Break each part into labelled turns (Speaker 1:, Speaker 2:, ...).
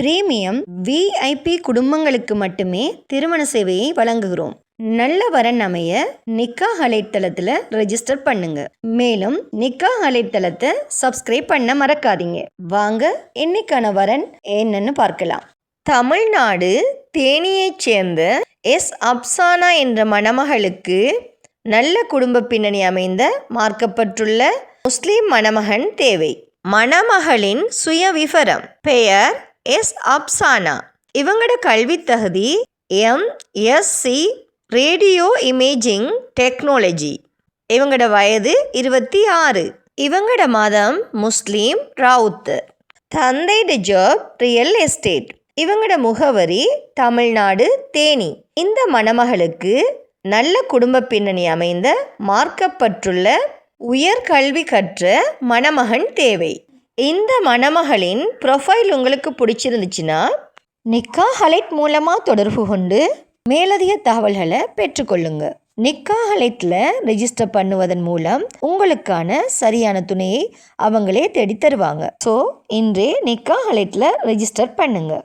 Speaker 1: Premium VIP குடும்பங்களுக்கு மட்டுமே திருமண சேவையை வழங்குகிறோம். நல்ல வரன் அமைய நிக்கா அலைத்தளத்தில் ரெஜிஸ்டர் பண்ணுங்க. மேலும் நிக்கா அலைத்தளத்தை சப்ஸ்கிரைப் பண்ண மறக்காதீங்க. வாங்க இன்னைக்கான வரன் என்னன்னு பார்க்கலாம். தமிழ்நாடு தேனியைச் சேர்ந்த எஸ் அப்சானா என்ற மணமகளுக்கு நல்ல குடும்ப பின்னணி அமைந்த மார்க்கப்பட்டுள்ள முஸ்லீம் மணமகன் தேவை. மணமகளின் சுயவிவரம் பெயர் எஸ் அப்சானா இவங்களோட கல்வி தகுதி எம்எஸ்சி ரேடியோ இமேஜிங் டெக்னாலஜி. இவங்களோட வயது இருபத்தி ஆறு. இவங்களோட மதம் முஸ்லீம் ராவுத்து. தந்தை ஜாப் ரியல் எஸ்டேட். இவங்களோட முகவரி தமிழ்நாடு தேனி. இந்த மணமகளுக்கு நல்ல குடும்ப பின்னணி அமைந்த மார்க்கப்பட்டுள்ள உயர்கல்வி கற்ற மணமகன் தேவை. இந்த மணமகளின் ப்ரொஃபைல் உங்களுக்கு பிடிச்சிருந்துச்சுன்னா நிக்கா ஹலைட் மூலமாக தொடர்பு கொண்டு மேலதிக தகவல்களை பெற்றுக்கொள்ளுங்க. நிக்கா ஹலைட்டில் ரெஜிஸ்டர் பண்ணுவதன் மூலம் உங்களுக்கான சரியான துணையை அவங்களே தேடி தருவாங்க ஸோ இன்றே நிக்கா ஹலைட்டில் ரெஜிஸ்டர் பண்ணுங்கள்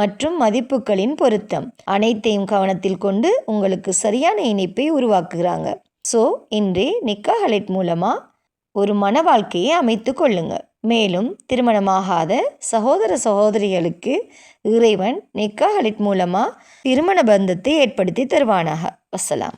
Speaker 1: மற்றும் மதிப்புகளின் பொருத்தம். அனைத்தையும் கவனத்தில் கொண்டு உங்களுக்கு சரியான இணைப்பை உருவாக்குகிறாங்க. ஸோ இன்றே நிக்காஹலைட் மூலமாக ஒரு மன வாழ்க்கையை அமைத்து கொள்ளுங்க. மேலும் திருமணமாகாத சகோதர சகோதரிகளுக்கு இறைவன் நிக்கா ஹலிட் மூலமாக திருமண பந்தத்தை ஏற்படுத்தி தருவானாக. வசலாம்.